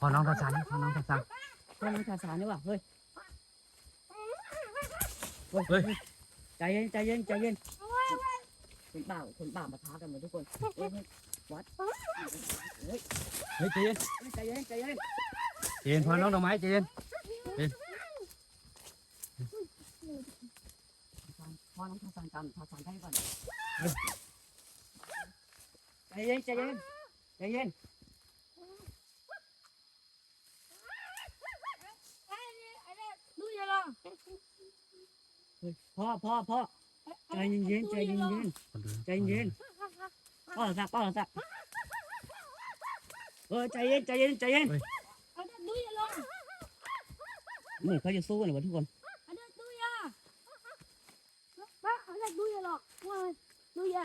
พอน้องทาสานพอน้องทาสานพ่อน้องทาสานนี่ว่ะเฮ้ยเฮ้ยใจเย็นใจเย็นใจเย็นคนป่าคนป่ามาท้ากันหมดทุกคนเฮ้ยเฮ้ยวัดเฮ้ยเฮ้ยใจเย็นใจเย็นใจเย็นใจเย็นพอน้องดอกไม้ใจเย็นพ่อน้องทาสานจำทาสานได้ก่อนใจเย็นใจเย็นใจเย็น อย่าลองเฮ้ยพ่อพ่อพ่อใจเย็นๆใจเย็นๆใจเย็นป้อนสักป้อนสักเออใจเย็นใจเย็นใจเย็นเอาด็กดูอย่าลองเหมือนเขาจะสู้กันเลยวะทุกคน เอาเด็กดูอย่าป้าเอาเด็กดูอย่าหรอกว่าดูอย่า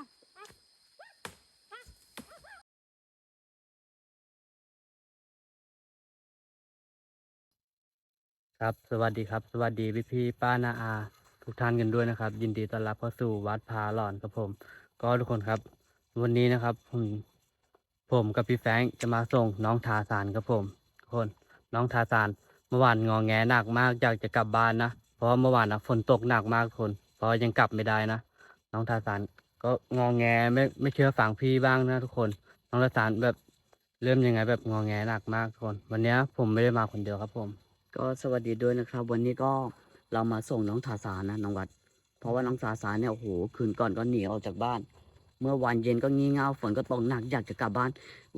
ครับ สวัสดีครับ สวัสดีพี่พี่ป้านาอา ทุกท่านกันด้วยนะครับ ยินดีต้อนรับเข้าสู่วัดพาหลอนครับผม ก็ทุกคนครับ วันนี้นะครับผมผมกับพี่แฟงจะมาส่งน้องทาสานครับผมทุกคนน้องทาสานเมื่อวานงอแงหนักมากอยากจะกลับบ้านนะเพราะเมื่อวานนะฝนตกหนักมากทุกคนเพราะยังกลับไม่ได้นะน้องทาสานก็งอแงไม่ไม่เชื่อฟังพี่บ้างนะทุกคน น้องทาสานแบบเริ่มยังไงแบบงอแงหนักมากทุกคน วันนี้ผมไม่ได้มาคนเดียวครับผม ก็สวัสดีด้วยนะครับ วันนี้ก็เรามาส่งน้องทาสานนะน้องวัด เพราะว่าน้องทาสานเนี่ยโอ้โหคืนก่อนก็หนีออกจากบ้าน เมื่อวันเย็นก็งี่เง่าฝนก็ตกหนักอยากจะกลับบ้าน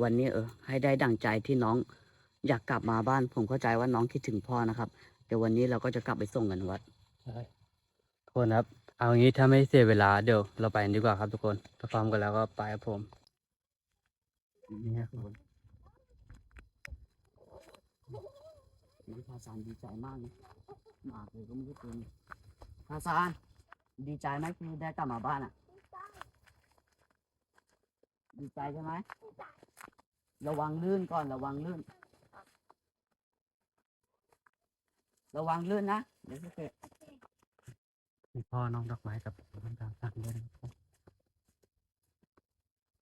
วันนี้เออให้ได้ดั่งใจที่น้องอยากกลับมาบ้าน ผมเข้าใจว่าน้องคิดถึงพ่อนะครับเดี๋ยววันนี้เราก็จะกลับไปส่งกันวัดใช่ทุกคนครับ เอางี้ถ้าไม่เสียเวลาเดี๋ยวเราไปกันดีกว่าครับทุกคนถ้าพร้อมกันแล้วก็ไปครับผมนี่ครับ ทุกคนน้องทาสานดีใจมากนะมาเลยก็ไม่รู้เป็นทาสานดีใจไหมที่ได้กลับมาบ้านอะ ดีใจใช่ไหมระวังลื่นก่อนระวังลื่น ระวังลื่นนะเดี๋ยวจะเกิดมีพ่อน้องดอกไม้กับน้องดาวสั่งด้วยนะครับ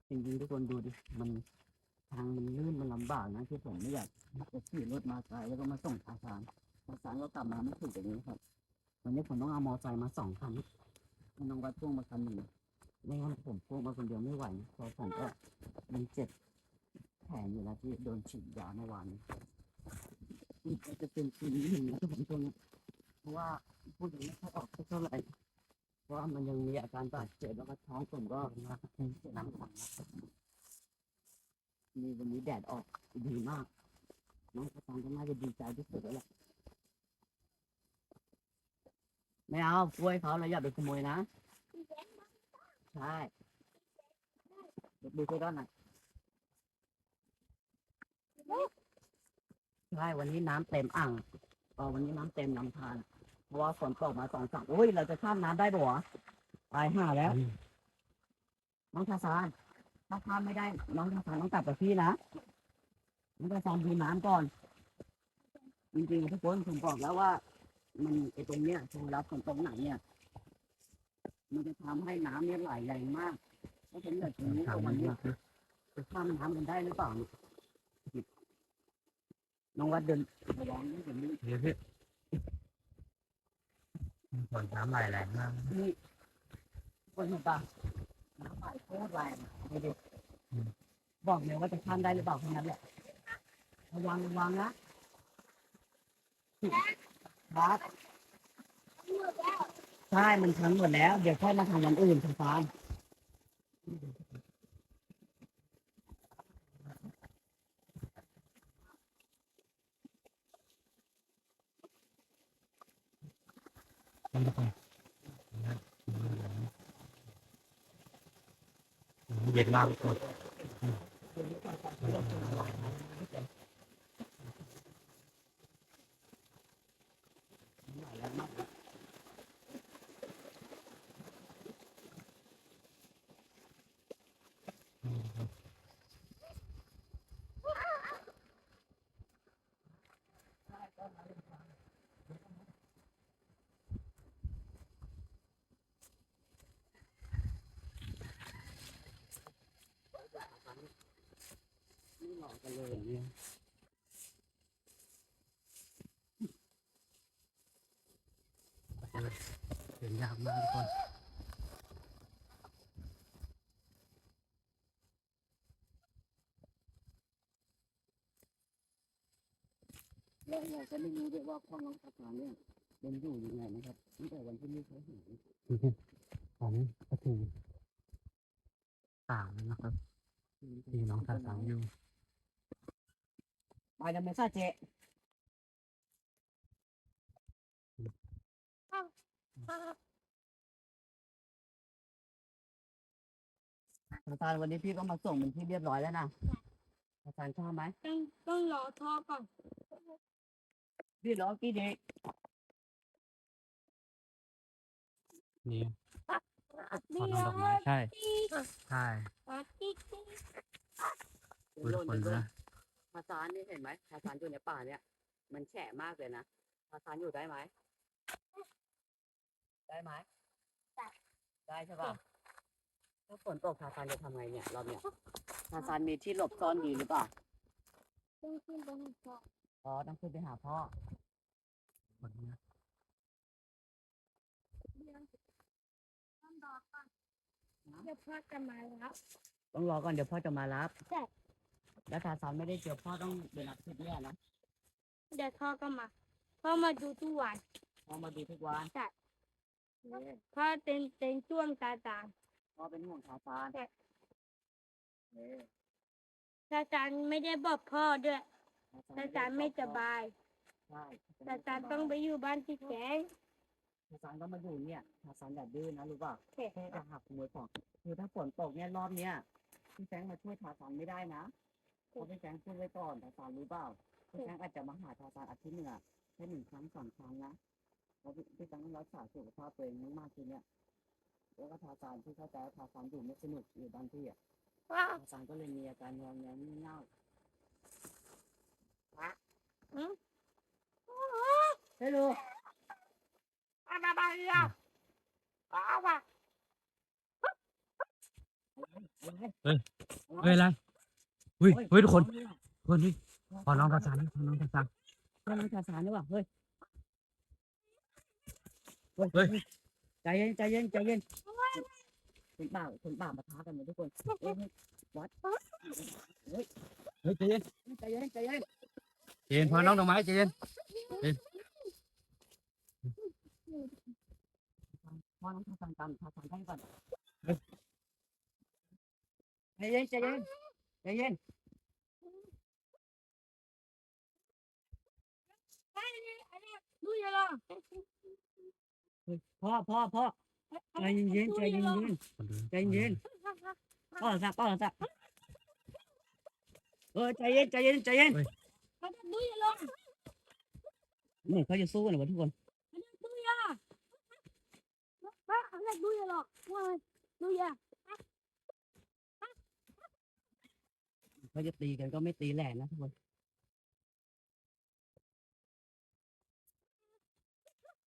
จริงๆทุกคนดูดิมัน ทางมันลื่นมันลำบากนะที่ผมไม่อยากจะขี่รถมาไกลแล้วก็มาส่งทาสานทาสานก็กลับมาไม่ถูกอย่างนี้ครับวันนี้ผมต้องเอามอไซค์มาสองคันให้น้องวัดพ่วงมาคันหนึ่งไม่งั้นผมพ่วงมาคนเดียวไม่ไหวเพราะผมก็มันเจ็บแผลอยู่แล้วที่โดนฉีดยาเมื่อวานนี้นี่ก็จะเป็นปีนี้หนึ่งนะที่ผมตรงนี้เพราะว่าพูดยังไม่ค่อยออกสักเท่าไหร่เพราะว่ามันยังมีอาการบาดเจ็บแล้วก็ท้องผมก็น้ำขัง มีวันนี้แดดออกดีมากน้องกระตังก็น่าจะดีใจที่สุดแล้วแหละไม่เอากล้วยเขาเราอย่าไปขโมยนะ ใช่ดูไปด้านไหนอยใช่วันนี้น้ำเต็มอ่างเออวันนี้น้ำเต็มลำธารเพราะว่าฝนตกมาสองสามโอ้ยเราจะข้ามน้ำได้ปะวะตายห่าแล้วน้องทาสาน ถ้าข้ามไม่ได้น้องทาสานต้องกลับกับพี่นะน้องทาสานดูน้ำก่อน จริงๆทุกคนผมบอกแล้วว่า มันไอตรงเนี้ยตรงรับฝนตรงไหนเนี่ย มันจะทำให้น้ำเนี่ยไหลแรงมากเพราะฉะนั้นอยากจะรู้ว่าวันเนี้ยจะข้ามน้ำกันได้หรือเปล่าเนี่ยน้องวัดเดินระวังนิดเดี๋ยวนี้เดี๋ยวพี่ฝนน้ำไหลแรงมากนี่คนเห็ น้ำไหลโคตรแรงดูดิบอกเลยว่าจะข้ามได้หรือเปล่าแค่นั้นแหละระวังระวังนะบาสใช่มันทั้งหมดแล้ว เดี๋ยวค่อยมาทำวันอื่นทางฟ้าน เย็นมากทุกคน ไม่หลอกกันเลยเนี่ย ยากมากทุกคนแล้วเราก็ไม่รู้ด้วยว่าพ่อน้องทาสานเนี่ยเป็นอยู่ยังไงนะครับตั้งแต่วันที่ลูกเขาหายตอนนี้ก็ถึงสามแล้วนะครับที่น้องทาสามอยู่ไปแล้วไหมซาเจ ทาสานวันนี้พี่ก็มาส่งเป็นที่เรียบร้อยแล้วนะทาสานชอบไหมต้องต้องรอท่อก่อนพี่รอกี่เด็กนี่ขอนี่น้องดอกไม้ใช่ที่ใช่ที่ที่คุยทุกคนนะทาสานนี่เห็นไหมทาสานอยู่ในป่าเนี่ย มันแฉะมากเลยนะทาสานอยู่ได้ไหมได้ไหมได้ใช่ป่ะ ถ้าฝนตกทาสานจะทำไงเนี่ยรอบเนี่ยทาสานมีที่หลบซ่อนดีหรือเปล่าต้องขึ้นไปหาพ่ออ๋อต้องขึ้นไปหาพ่อคนเนี้ยเดี๋ยวต้องรอก่อนเดี๋ยวพ่อจะมาแล้วต้องรอก่อนเดี๋ยวพ่อจะมารับใช่แล้วทาสานไม่ได้เจอพ่อต้องเดินอาทิตย์เนี่ยนะเดี๋ยวพ่อก็มาพ่อมาดูทุกวันพ่อมาดูทุกวันพ่อเป็นเป็นช่วงตาตา พ่อเป็นห่วงทาสานใช่เออตาตาไม่ได้บอกพ่อด้วยตาตาไม่สบายใช่ตาตาต้องไปอยู่บ้านที่แข็งทาสานก็มาอยู่เนี่ยทาสานอย่าดื้อนะรู้ป่ะโอเคแค่จะหักขโมยของคือถ้าฝนตกเนี่ยรอบเนี้ยพี่แฟรงค์มาช่วยทาสานไม่ได้นะเพราะพี่แฟรงค์พูดไว้ก่อนทาสานรู้เปล่าพี่แฟรงค์อาจจะมาหาทาสานอาทิตย์หนึ่งอะแค่หนึ่งครั้งสองครั้งนะเพราะพี่พี่แฟรงค์ต้องรักษาสุขภาพตัวเองมากๆทีเนี้ย แล้วก็ทาสานที่เข้าใจว่าทาสานอยู่ไม่สนุกอยู่บางที่อะว้าวทาสานก็เลยมีอาการงอแงงี่เง่าอืมเฮ้ยลูอาบาบาเรียวอาบาเฮ้ยอะไรอุ้ยเฮ้ยทุกคนทุกคนนี่ขอน้องทาสานนี่ขอน้องทาสานเฮ้ยน้องทาสานหรือเปล่าเฮ้ยเฮ้ย ใจเย็นใจเย็นใจเย็นคนป่าคนป่ามาท้ากันหมดทุกคนเอ้ยวัดเฮ้ยเฮ้ยใจเย็นใจเย็นใจเย็นใจเย็นพอน้องดอกไม้ใจเย็นพอน้องทาสานกันทาสานกันก่อนใจเย็นใจเย็นใจเย็นดูอย่าลองเฮ้ย พ่อพ่อพ่อใจเย็นใจเย็นคนดูใจเย็นพ่อสักพ่อสักเออใจเย็นใจเย็นใจเย็นดูอย่าลงเหมือนเขาจะสู้กันเหรอวะทุกคนดูอย่าบ้าอะไรดูอย่าหรอกว่าดูอย่าเขาจะตีกันก็ไม่ตีแหลนนะทุกคน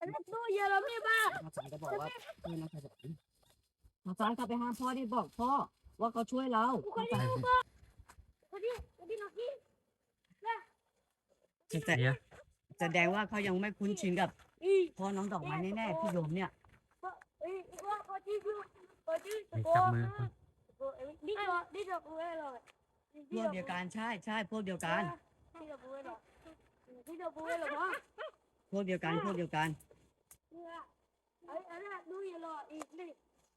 อะไรดูอย่าเราไม่บ้าทาสานก็บอกว่าช่วยนะทาสานทาสานกลับไปห้ามพ่อที่บอกพ่อว่าเขาช่วยเราคนนี้คนนี้คนนี้นักที่แสดงแสดงว่าเขายังไม่คุ้นชินกับอีพ่อน้องดอกไม้แน่ๆพี่โยมเนี่ยอีว่าคนที่ดูคนที่เฮ้ยจับมือคนนี่ก็นี่ก็กูเลยพวกเดียวกันใช่ใช่พวกเดียวกันนี่ก็กูเลยนี่ก็กูเลยหรอวะพวกเดียวกันพวกเดียวกัน เนี่ยไอ้ไอ้น่ะดูอย่ารออีกนี่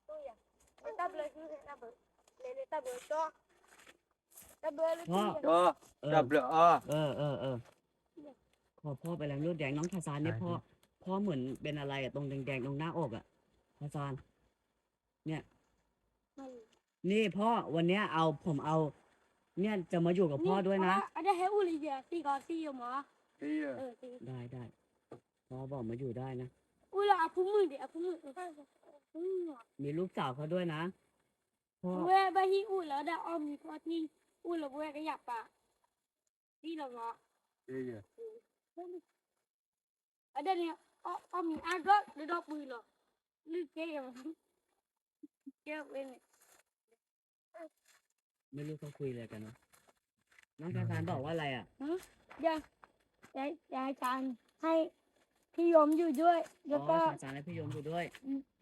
ดูอย่าไอ้ตาเบลคือไอ้ตาเบลเลยเลยตาเบลจ้อตาเบเลยพ่อโอ้เออจับเลยอ๋อเออเออเออพอพ่อไปแล้วเลือดแดงน้องทาซานเนี่ยพ่อพ่อเหมือนเป็นอะไรอะตรงแดงๆตรงหน้าอกอะทาซาน นี่พ่อวันเนี้ยเอาผมเอา เนี่ยจะมาอยู่กับพ่อด้วยนะ อันนี้ให้อุลิเดียตีก่อนตีอยู่หมอเฮ้ยเออตีได้ได้พ่อบอกมาอยู่ได้นะ อุลาอาพุมือเดียอาพุมืออืมมีลูกสาวเขาด้วยนะพ่อ เว้ยบาฮีอุแล้วได้ออมมีพอที่อุละเว้ยก็อยากปะตีละหมอเฮ้ยอันนี้ออมมีอาก็ได้ดอกมือหรอลึกเกี่ยวเกี่ยวเว้ยไม่รู้เขาคุยอะไรกันนะน้องทาซานบอกว่าอะไรอะเดี๋ยวจะจะการให้ พี่ยมอยู่ด้วยแล้วอ๋ก็อทาซานและพี่ยมอยู่ด้วย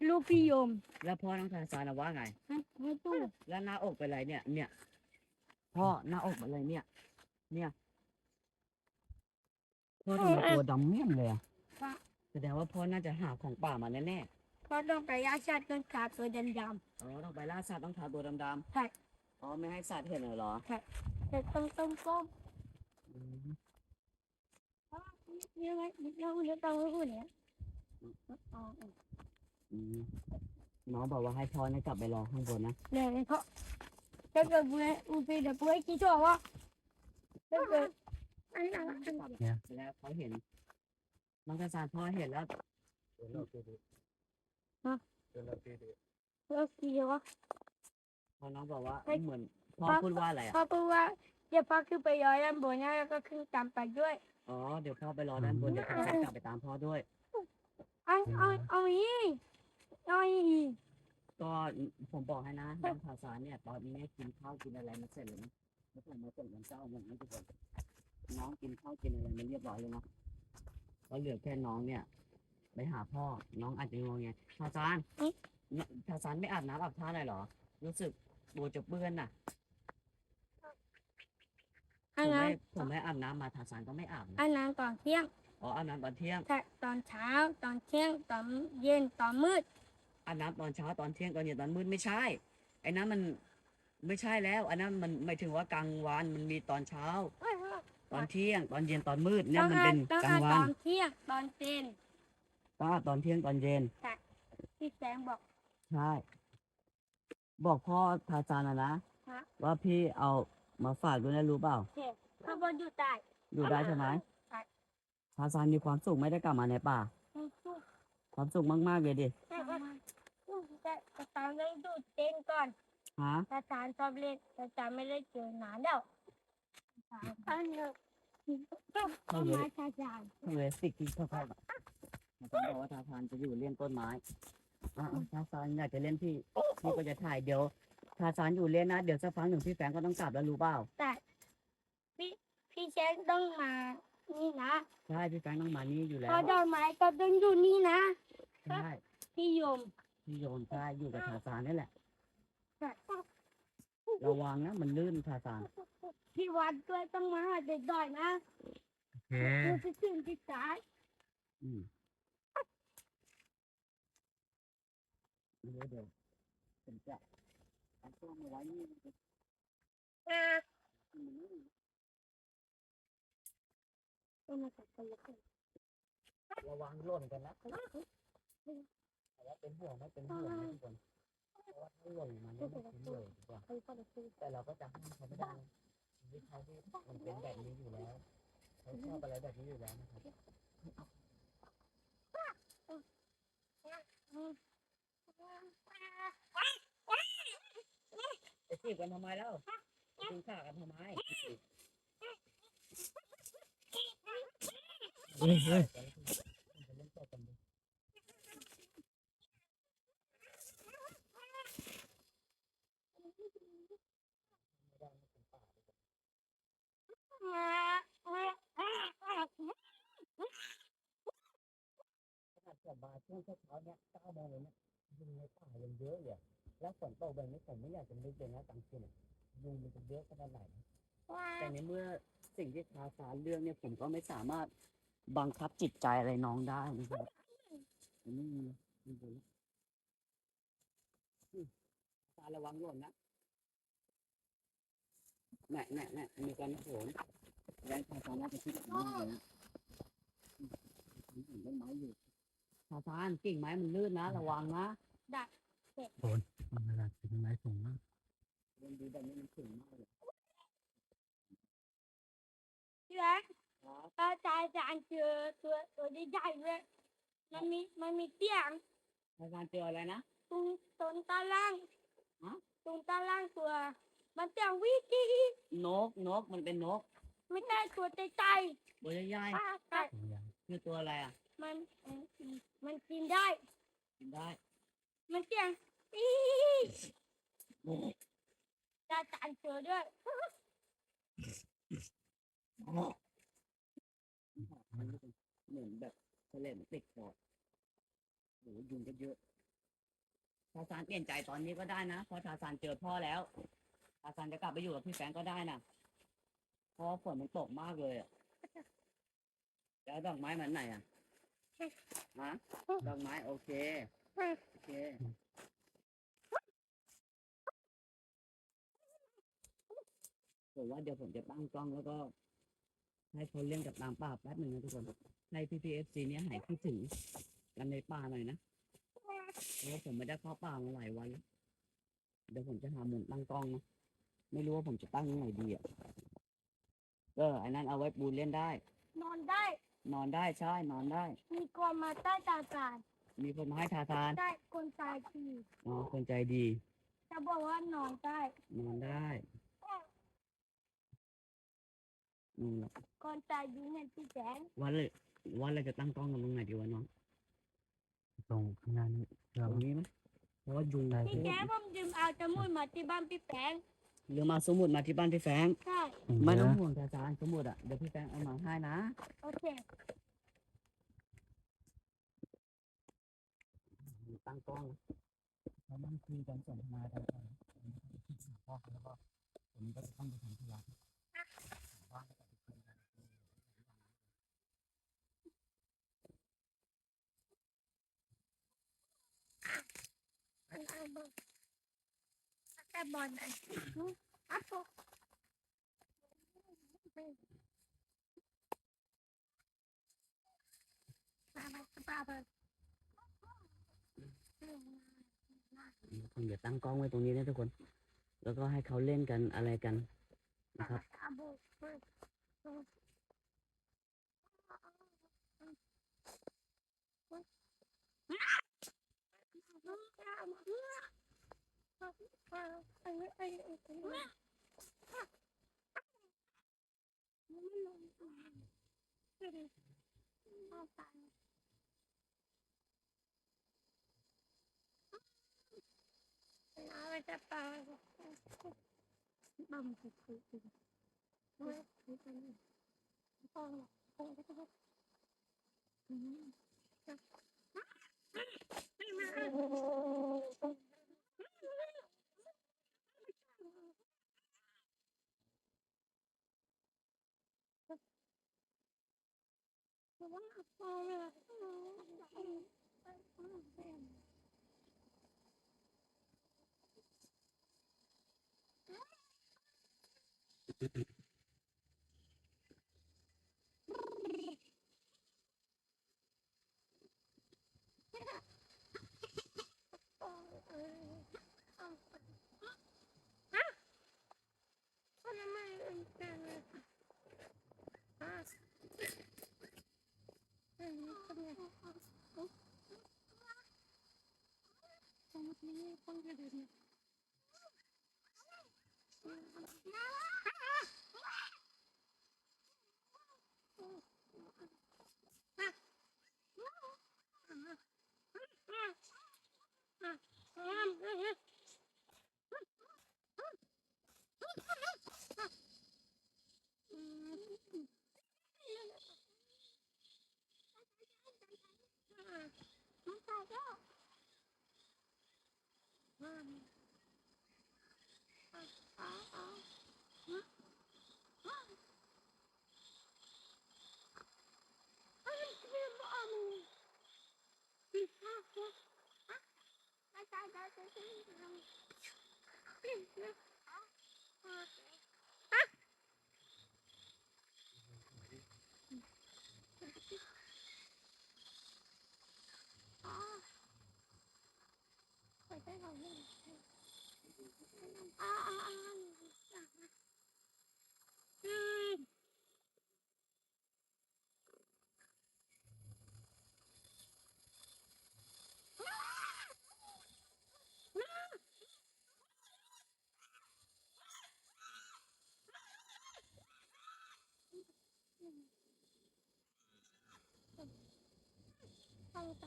ลูกพี่ยมแล้วพ่อน้องทาซานน่ะว่าไงให้ให้ตู้แล้วหน้าอกเป็นไรเนี่ย เนี่ย พ่อหน้าอกเป็นไรเนี่ย เนี่ย พ่อทำไมตัวดำเมี่ยมเลยอะแสดงว่าพ่อน่าจะหาของป่ามาแน่เพราะต้องไปยาชาติกันขาตัวดำๆอ๋อต้องไปล่าสัตว์ต้องทาตัวดำๆใช่ๆอ๋อไม่ให้สัตว์เห็นเหรอแต่ต้องต้องก้ม อืม ยังไงยังไม่ต้องรู้เนี่ยอ๋ออืมน้องบอกว่าให้พ่อเนี่ยกลับไปรอข้างบนนะเลยเพราะถ้าเกิดบุ้ยอุปเดี๋ยวบุ้ยคิดว่าถ้าเกิดอันนี้อะไรอันนี้แล้วเขาเห็นน้องทาซานพ่อเห็นแล้วแล้วคิดว่าพอน้องบอกว่าเหมือนพ่อพูดว่าอะไรอะพ่อพูดว่าเดี๋ยวพ่อขึ้นไปย้อยด้านบนนะแล้วก็ขึ้นตามไปด้วย อ๋อ เดี๋ยวพ่อไปรอด้านบน เดี๋ยวทาซานกลับไปตามพ่อด้วย เอาเอาเอาอีกเอาอีกก็ผมบอกให้นะน้องทาซานเนี่ย ตอนนี้เนี่ยกินข้าวกินอะไรมาเสร็จแล้วนะแล้วผมมาส่งวันเจ้าวันนี้ทุกคนน้องกินข้าวกินอะไรมาเรียบร้อยแล้วนะก็เหลือแค่น้องเนี่ย ไปหาพ่อ น้องอาจจะงงไงทาซานเนี่ยทาซานไม่อาบน้ำอาบท่าเลยเหรอ รู้สึกตัวจะเปื้อนน่ะ ผอันมนั้ไม่นผมไม่อาบน้ำมาทาซานก็ไม่อาบนะอันนั้นก่อนเที่ยงอ๋ออาบน้ำตอนเที่ยงแต่ตอนเช้า ตอนเที่ยง ตอนเย็น ตอนมืด อาบน้ำตอนเช้าตอนเที่ยงตอนเย็นตอนมืดไม่ใช่ ไอ้นั้นมันไม่ใช่แล้วอันนั้นมันหมายถึงว่ากลางวันมันมีตอนเช้า ตอนเที่ยง ตอนเย็นตอนมืดเนี่ยมันเป็นต้องกลางอ่านวัตนอนเที่ยง ตอนเย็นก็อาบตอนเที่ยงตอนเย็น ที่แสงบอก ใช่ บอกพ่อทาซานนะนะ ฮะ ว่าพี่เอา มาฝากด้วยนะรู้เปล่า ข้างบนอยู่ใต้ อยู่ได้ใช่ไหมใช่ ทาซานมีความสุขไม่ได้กลับมาในป่าสู้ความสุขมากๆเลยดิ แต่ว่าแต่แต่ตอนนั้นดูเต้นก่อนฮะแต่ตอนชอบเล่นแต่ตอนไม่ได้เจอนานแล้วอันนี้ต้นไม้ชาจานทำเลยสิกที่พ่อพ่อทาซานบอกว่าทาซานจะอยู่เล่นต้นไม้อะอะทาซานอยากจะเล่นพี่พี่ก็จะถ่ายเดี๋ยว ทาซานอยู่เล่นนะ เดี๋ยวสักพักหนึ่งพี่แฟงก็ต้องกลับแล้วรู้เปล่าแต่พี่พี่แชงต้องมา นี่นะใช่พี่แฟงต้องมานี่อยู่แล้เพวราะดอกไม้ก็ต้องอยู่นี่นะใช่พี่ยมพี่โยนใช่อยู่กับทาซานนี่แหละแต่ระวังนะมันลื่นทาซานพี่วัดด้วยต้องมาหาเด็กดอยนะโอเคดูที่ถึงที่สายอืมเดี๋ยวเดี๋ยวผมจะ ระวังหล่นกันนะแต่ว่าเป็นห่วงไม่เป็นห่วงนะทุกคนเพราะว่าถ้าหล่นมันไม่เป็นห่วงดีกว่าแต่เราก็จะห้ามเขาไม่ได้ชีวิตเขาที่มันเป็นแบบนี้อยู่แล้วเขาชอบอะไรแบบนี้อยู่แล้วนะครับ จะจีบกันทำไมแล้วจะกินข้าวกันทำไมเฮ้ยเฮ้ยจะเล่นต่อกันดิขนาดผมมาช่วงเช้าๆเนี่ยเก้าโมงเลยเนี่ยยุงในป่ายังเยอะเลยอะ แล้วฝนตกแบบนี้ผมไม่อยากจะนึกเลยนะกลางคืนอะยุงมันจะเยอะขนาดไหนนะแต่ในเมื่อสิ่งที่ทาสารเรื่องเนี่ยผมก็ไม่สามารถบังคับจิตใจอะไรน้องได้นะครับอันนี้มีมีดูนะอืมตาระวังหล่นนะแน่แน่แน่มีการโหนแรงทาสารน่าจะคิดแบบนี้เลยนะอืมมีกิ่งต้นไม้อยู่ทาซานกิ่งไม้มันลื่นนะ ระวังนะ มันระดับเป็นไม้สูงมากเรียนดีแบบนี้มันสูงมากเลยพี่แบงค์อาจารย์อาจารย์เจอตัวตัวใหญ่ๆเลยมันมีมันมีเตียงทาซานเจออะไรนะตรงตรงตาล่างฮะตรงตาล่างตัว มันเตียงวิกินกนกมันเป็นนก ไม่ได้ตัวใจใจตัวใหญ่ต่ตัวใหญ่ๆคือตัวอะไรอะ มันมันกินได้ กินได้ มันเตียง อีอาจารย์เจอด้วยมันเหมือนแบบทะเลมันติดคอโหยุงก็เยอะทาซานเปลี่ยนใจตอนนี้ก็ได้นะเพราะทาซานเจอพ่อแล้วทาซานจะกลับไปอยู่กับพี่แฟรงก์ก็ได้นะเพราะว่าฝนมันตกมากเลยอะแล้วดอกไม้มันไหนอะฮะดอกไม้โอเคโอเค ผมว่าเดี๋ยวผมจะตั้งกล้องแล้วก็ ให้เขาเล่นกับตามป่าแป๊บหนึ่งนะทุกคน ให้พี่พีเอฟซีเนี้ยหายคิดถึงกันในป่าหน่อยนะเพราะว่าผมไม่ได้เข้าป่ามาหลายวันแล้วเดี๋ยวผมจะหามุมตั้งกล้องนะไม่รู้ว่าผมจะตั้งยังไงดีอะเออไอ้นั้นเอาไว้ปูเล่นได้ นอนได้ นอนได้ใช่นอนได้ มีคนมาใต้ตาสารมีคนมาให้ทาทานได้คนตายทีอ๋อคนใจดี จะบอกว่านอนได้นอนได้ อืมคนตายดีเห็นพี่แสงวันเลยวันเราจะตั้งกล้องกันตรงไหนดีวะน้องตรงข้างหน้านี่ตเรารงนี้ไหมเพราะว่ายุงได้พี่แสงผมยืมเอาจมูกมาที่บ้านพี่แสงหรือมาสมุดมาที่บ้านพี่แฟงใช่ไม่ต้องห่วงจ้าจานสมุดอะเดี๋ยวพี่แฟงเอามาให้นะโอเคตั้งกล้องแล้วมันคุยกันสนทนากันก่อแล้วก็ผมก็จะต้องไปทำธุระบ้านก็จะไปคุยกันันเอาบอลแต่บอลไหนอัพโปมาไปสปาไปผมจะตั้งกล้องไว้ตรงนี้นะทุกคน แล้วก็ให้เขาเล่นกันอะไรกันนะครับ อาบุเอาจะปาบัมคุกคุกคุ กคุ กคุกคุกต้อ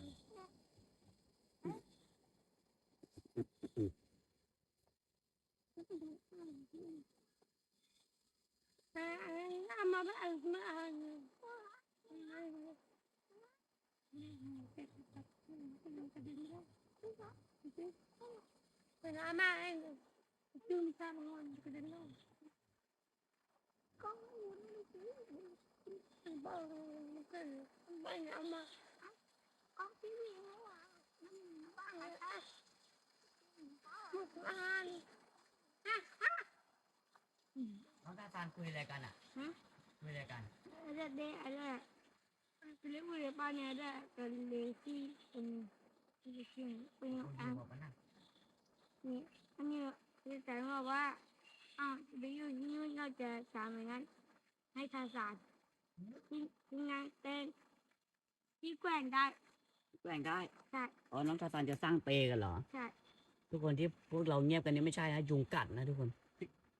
งค أما أما chưa sao mà ngon cái đến đâu có muốn cái bờ cái bây giờ mà có cái gì nữa à ba ngày ta một an น้องตาซานคุยอะไรกันอะฮะคุยอะไรกัน Ada deh ada. Pilih boleh banyak ada televisi ini. Televisi คุย punya อยู่ ang บอกว่านั่นนี่อันนี้คือแต่ว่าว่าอ้าวจะไปอยู่ที่นู่นเราจะสามอย่างนั้น ให้ทาสานที่ที่งานเต้นที่แกว่งได้แกล้งได้ใช่อ๋อน้องตาซานจะสร้างเปกันเหรอ ใช่ ทุกคนที่พวกเราเงียบกันนี่ไม่ใช่นะยุงกัดนะทุกคน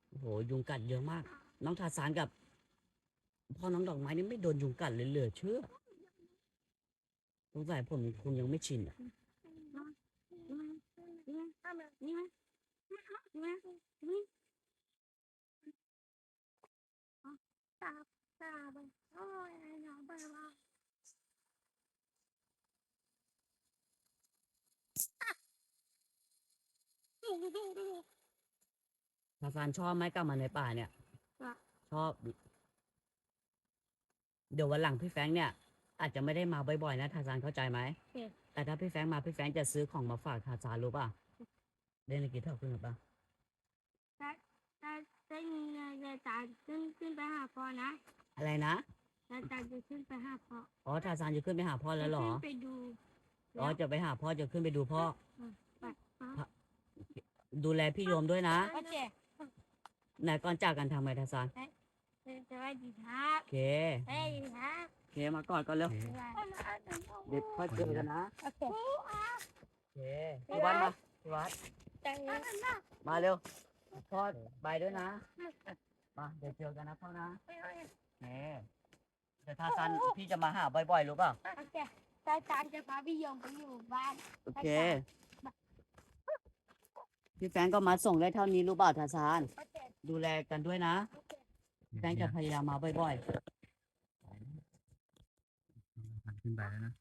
โอ้โหยุงกัดเยอะมาก น้องทาสานกับพ่อน้องดอกไม้นี่ไม่โดนยุงกัดเลยเหลือเชื่อสงสัยผมคงยังไม่ชินอะ นี่มั้ยนี่มั้ยนี่มั้ยนี่มั้ยนี่มั้ยอ๋อตาตาไปโอ้ยไอ้หนอไปว่าดูดูดูทาสานชอบไหมกลับมาในป่าเนี่ย ชอบชอบเดี๋ยววันหลังพี่แฟรงค์เนี่ย อาจจะไม่ได้มาบ่อยๆนะทาสานเข้าใจไหม แต่ถ้าพี่แฟรงค์มาพี่แฟรงค์จะซื้อของมาฝากทาสานรู้ป่ะเล่นกี่เท่าขึ้นหรือป่ะถ้าถ้าถ้ามีเงินจะตาขึ้นขึ้นไปหาพ่อนะ อะไรนะจะตาจะขึ้นไปหาพ่อ อ๋อทาสานจะขึ้นไปหาพ่อแล้วเหรอ จะขึ้นไปดู อ๋อจะไปหาพ่อจะขึ้นไปดูพ่อไปอ๋อ ดูแลพี่โยมด้วยนะโอเคไหนก่อนจากกันทำไงทาสานสวัสดีครับโอเคสวัสดีครับโอเคมากอดก่อนเร็ว เด็กค่อยเจอกันนะโอเคโอเคพี่วัดมาพี่วัดจังเลยมาเร็วพ่อไปด้วยนะ มาเดี๋ยวเจอกันนะพ่อนะโอเคเดี๋ยวทาซันพี่จะมาหาบ่อยๆรู้เปล่าโอเคตาจานจะพาพี่ยงไปอยู่บ้านโอเค พี่แฟรงก์ก็มาส่งได้เท่านี้รู้เปล่าทาซานโอเคดูแลกันด้วยนะ แฟรงก์จะพยายามมาบ่อยขึ้นไปแล้วนะ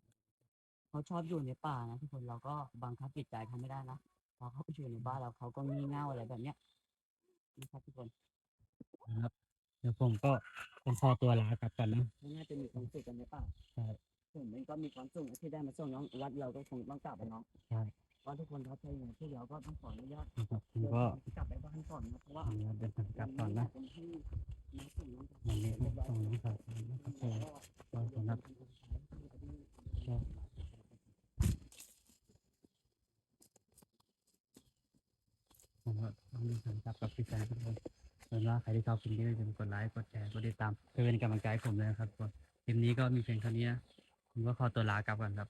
ๆ เขาชอบอยู่ในป่านะทุกคนเราก็บังคับจิตใจเขาไม่ได้นะพอเขาไปอยู่ในบ้านเราเขาก็งี่เง่าอะไรแบบเนี้ยนะครับทุกคนนะครับ เดี๋ยวผมก็ต้องขอตัวลากลับก่อนนะไม่น่าจะมีความสุขกันในป่าใช่ ผมเองก็มีความสุขที่ได้มาส่งน้องวัดเราก็คงต้องกลับไปน้อง ใช่ เพราะทุกคนครับใช่อย่างที่เราก็ต้องขออนุญาตนะครับผมเดินก็ทางกลับไปบ้านก่อนนะเพราะว่าขออนุญาตเดินทางกลับก่อนนะเป็ที่มาส่งน้องวันนี้ต้องส่งน้องสาวนะครับผมก็สำหรับก็ผมก็ต้องเดินทางกลับกับพี่แฟนทุกคนส่วนว่าใครที่ชอบคลิปนี้ก็อย่าลืมกดไลค์กดแชร์กดติดตามเพื่อเป็นกำลังใจให้ผมเลยนะครับทุกคนคลิปนี้ก็มีเพียงเท่านี้นะผมก็ขอตัวลากลับก่อนครับ